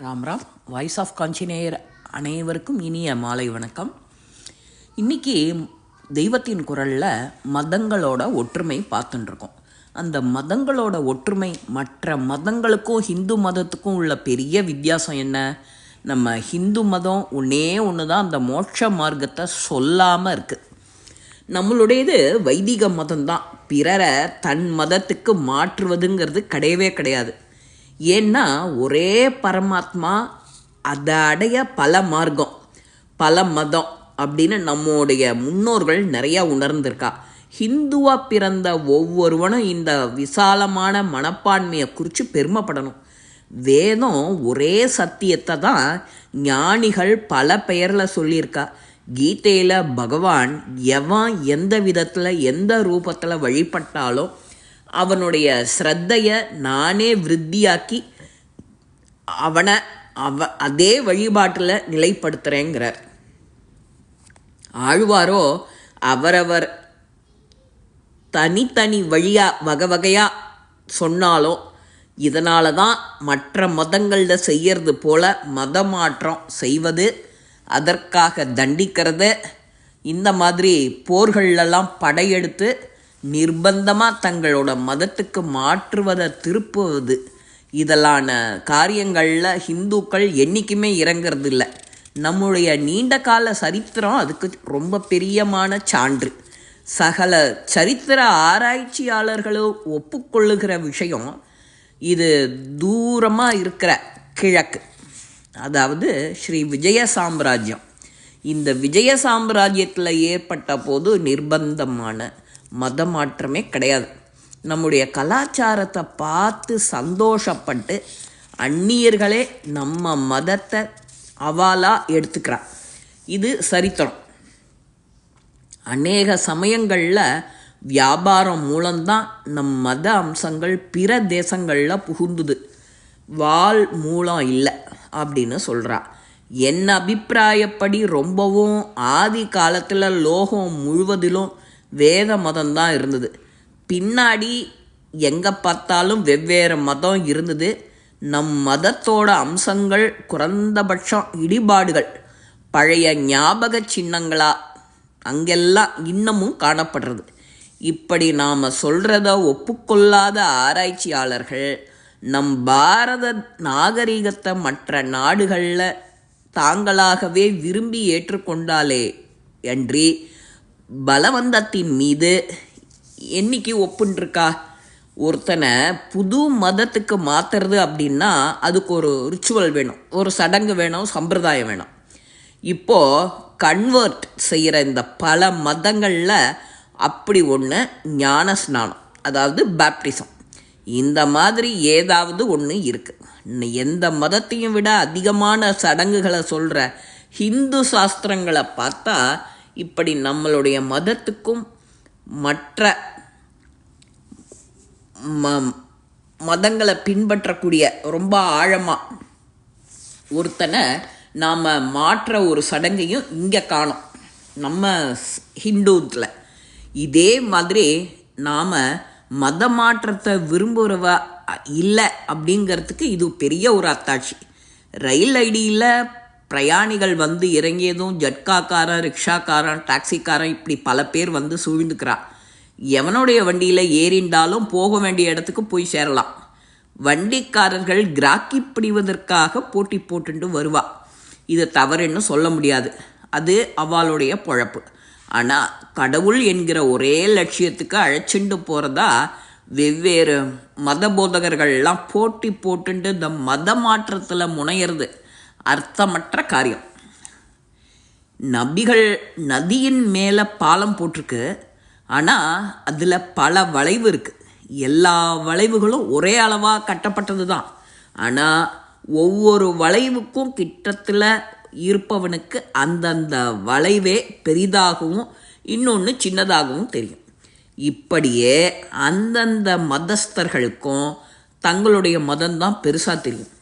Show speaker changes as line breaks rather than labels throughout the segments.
Ram Ram voice of காஞ்சிநேயர் அனைவருக்கும் இனிய மாலை வணக்கம். இன்னைக்கு தெய்வத்தின் குரலில் மதங்களோட ஒற்றுமை பார்த்துட்டுருக்கோம் அந்த மதங்களோட ஒற்றுமை மற்ற மதங்களுக்கும் ஹிந்து மதத்துக்கும் உள்ள பெரிய வித்தியாசம் என்ன? நம்ம ஹிந்து மதம் ஒன்றே ஒன்று தான் அந்த மோட்ச மார்க்கத்தை சொல்லாமல் இருக்குது நம்மளுடையது வைதிக மதம்தான். பிறரை தன் மதத்துக்கு மாற்றுவதுங்கிறது கிடையவே கிடையாது. ஏன்னா ஒரே பரமாத்மா அதை அடைய பல மார்க்கம் பல மதம் அப்படின்னு நம்முடைய முன்னோர்கள் நிறையா உணர்ந்திருக்கா. ஹிந்துவாக பிறந்த ஒவ்வொருவனும் இந்த விசாலமான மனப்பான்மையை குறித்து பெருமைப்படணும். வேதம் ஒரே சத்தியத்தை தான் ஞானிகள் பல பெயரில் சொல்லியிருக்கா. கீதையில் பகவான் எவன் எந்த விதத்தில் எந்த ரூபத்தில் வழிபட்டாலும் அவனுடைய ஸ்ரத்தையை நானே விருத்தியாக்கி அவனை அவ அதே வழிபாட்டில் நிலைப்படுத்துகிறேங்கிறார் ஆழ்வாரோ அவரவர் தனித்தனி வழியாக வகை வகையாக சொன்னாலும் இதனால தான் மற்ற மதங்களில் செய்யறது போல மத மாற்றம் செய்வது அதற்காக தண்டிக்கிறது இந்த மாதிரி போர்களெல்லாம் படையெடுத்து நிர்பந்தமாக தங்களோட மதத்துக்கு மாற்றுவதை திருப்புவது. இதலான காரியங்களில் ஹிந்துக்கள் என்றைக்குமே இறங்கிறது இல்லை நம்முடைய நீண்ட கால சரித்திரம் அதுக்கு ரொம்ப பெரியமான சான்று. சகல சரித்திர ஆராய்ச்சியாளர்களும் ஒப்புக்கொள்ளுகிற விஷயம் இது தூரமாக இருக்கிற கிழக்கு. அதாவது ஸ்ரீ விஜய சாம்ராஜ்யம். இந்த விஜய சாம்ராஜ்யத்தில் ஏற்பட்ட போது நிர்பந்தமான மத மாற்றமே கிடையாது. நம்முடைய கலாச்சாரத்தை பார்த்து சந்தோஷப்பட்டு அந்நியர்களே நம்ம மதத்தை அவாலாக எடுத்துக்கிறா. இது சரித்திரம். அநேக சமயங்களில் வியாபாரம் மூலம்தான் நம் மத அம்சங்கள் பிற தேசங்களில் புகுந்துது. வால் மூலம் இல்லை அப்படின்னு சொல்கிறா என் அபிப்பிராயப்படி ரொம்பவும் ஆதி காலத்தில் லோகம் முழுவதிலும் வேத மதம்தான் இருந்தது. பின்னாடி எங்கே பார்த்தாலும் வெவ்வேறு மதம் இருந்தது. நம் மதத்தோட அம்சங்கள் குறைந்தபட்சம் இடிபாடுகள் பழைய ஞாபக சின்னங்களா அங்கெல்லாம் இன்னமும் காணப்படுறது. இப்படி நாம் சொல்கிறத ஒப்புக்கொள்ளாத ஆராய்ச்சியாளர்கள் நம் பாரத நாகரிகத்தை மற்ற நாடுகளில் தாங்களாகவே விரும்பி ஏற்றுக்கொண்டாலே அன்றி பலவந்தத்தின் மீது என்னைக்கு ஒப்புன்றிருக்கா? ஒருத்தனை புது மதத்துக்கு மாற்றுறது அப்படின்னா அதுக்கு ஒரு ரிச்சுவல் வேணும். ஒரு சடங்கு வேணும் சம்பிரதாயம் வேணும். இப்போது கன்வெர்ட் செய்கிற இந்த பல மதங்களில் அப்படி ஒன்று ஞான ஸ்நானம் அதாவது பேப்டிசம் இந்த மாதிரி ஏதாவது ஒன்று இருக்குது எந்த மதத்தையும் விட அதிகமான சடங்குகளை சொல்கிற ஹிந்து சாஸ்திரங்களை பார்த்தா இப்படி நம்மளுடைய மதத்துக்கும் மற்ற ம மதங்களை பின்பற்றக்கூடிய ரொம்ப ஆழமாக ஒருத்தனை நாம் மாற்ற ஒரு சடங்கையும் இங்கே காணும். நம்ம ஹிந்துத்தில் இதே மாதிரி நாம் மத மாற்றத்தை விரும்புகிறவ இல்லை அப்படிங்கிறதுக்கு இது பெரிய ஒரு அத்தாட்சி. ரயில் ஐடியில் பிரயாணிகள் வந்து இறங்கியதும் ஜட்காக்காரன் ரிக்ஷாக்காரன் டாக்ஸிக்காரன் இப்படி பல பேர் வந்து சூழ்ந்துக்கிறான். எவனுடைய வண்டியில் ஏறிண்டாலும் போக வேண்டிய இடத்துக்கு போய் சேரலாம். வண்டிக்காரர்கள் கிராக்கி பிடிவதற்காக போட்டி போட்டுட்டு வருவா. இது தவறுன்னு சொல்ல முடியாது. அது அவளுடைய பொழப்பு. ஆனால் கடவுள் என்கிற ஒரே லட்சியத்துக்கு அழைச்சிண்டு போகிறதா வெவ்வேறு மத போதகர்கள்லாம் போட்டி போட்டுண்டு இந்த மத மாற்றத்தில் முனையிறது. அர்த்தமற்ற காரியம். நபிகள் நதியின் மேலே பாலம் போட்டிருக்கு. ஆனால் அதில் பல வளைவு இருக்குது எல்லா வளைவுகளும் ஒரே அளவாக கட்டப்பட்டது தான் ஆனால் ஒவ்வொரு வளைவுக்கும் கிட்டத்தில் இருப்பவனுக்கு அந்தந்த வளைவே பெரிதாகவும் இன்னொன்று சின்னதாகவும் தெரியும். இப்படியே அந்தந்த மதஸ்தர்களுக்கும் தங்களுடைய மதம்தான் பெருசாக தெரியும்.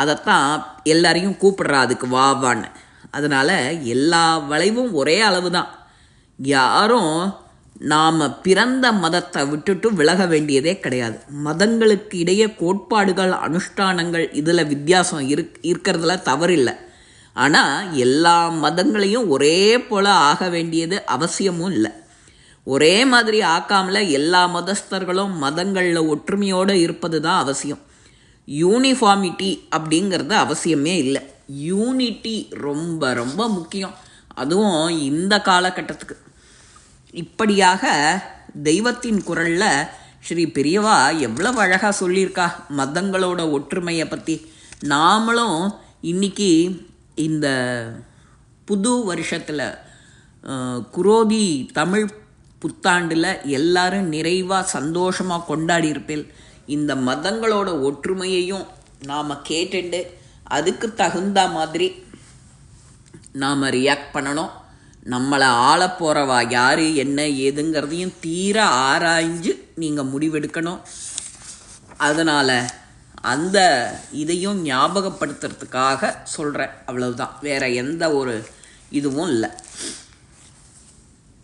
அதைத்தான் எல்லாரையும் கூப்பிடுறா அதுக்கு வா வான்னு. அதனால் எல்லா வளைவும் ஒரே அளவு தான் யாரும் நாம் பிறந்த மதத்தை விட்டுட்டு விலக வேண்டியதே கிடையாது. மதங்களுக்கு இடையே கோட்பாடுகள் அனுஷ்டானங்கள் இதில் வித்தியாசம் இருக் இருக்கிறதுல தவறில்லை. ஆனால் எல்லா மதங்களையும் ஒரே போல் ஆக வேண்டியது அவசியமும் இல்லை. ஒரே மாதிரி ஆக்காமல எல்லா மதஸ்தர்களும் மதங்களில் ஒற்றுமையோடு இருப்பது தான் அவசியம். யூனிஃபார்மிட்டி அப்படிங்கிறது அவசியமே இல்லை. யூனிட்டி ரொம்ப ரொம்ப முக்கியம். அதுவும் இந்த காலகட்டத்துக்கு. இப்படியாக தெய்வத்தின் குரலில் ஸ்ரீ பெரியவா எவ்வளவு அழகாக சொல்லியிருக்கா மதங்களோட ஒற்றுமையை பற்றி நாமளும் இன்னைக்கு இந்த புது வருஷத்தில் குரோதி தமிழ் புத்தாண்டில் எல்லாரும் நிறைவாக சந்தோஷமாக கொண்டாடி இருப்பேன் இந்த மதங்களோட ஒற்றுமையையும் நாம் கேட்டுண்டு அதுக்கு தகுந்த மாதிரி நாம் ரியாக்ட் பண்ணணும். நம்மளை ஆள போகிறவா யார் என்ன ஏதுங்கிறதையும் தீர ஆராய்ஞ்சு நீங்கள் முடிவெடுக்கணும். அதனால் அந்த இதையும் ஞாபகப்படுத்துறதுக்காக சொல்கிறேன் அவ்வளவுதான். வேறு எந்த ஒரு இதுவும் இல்லை.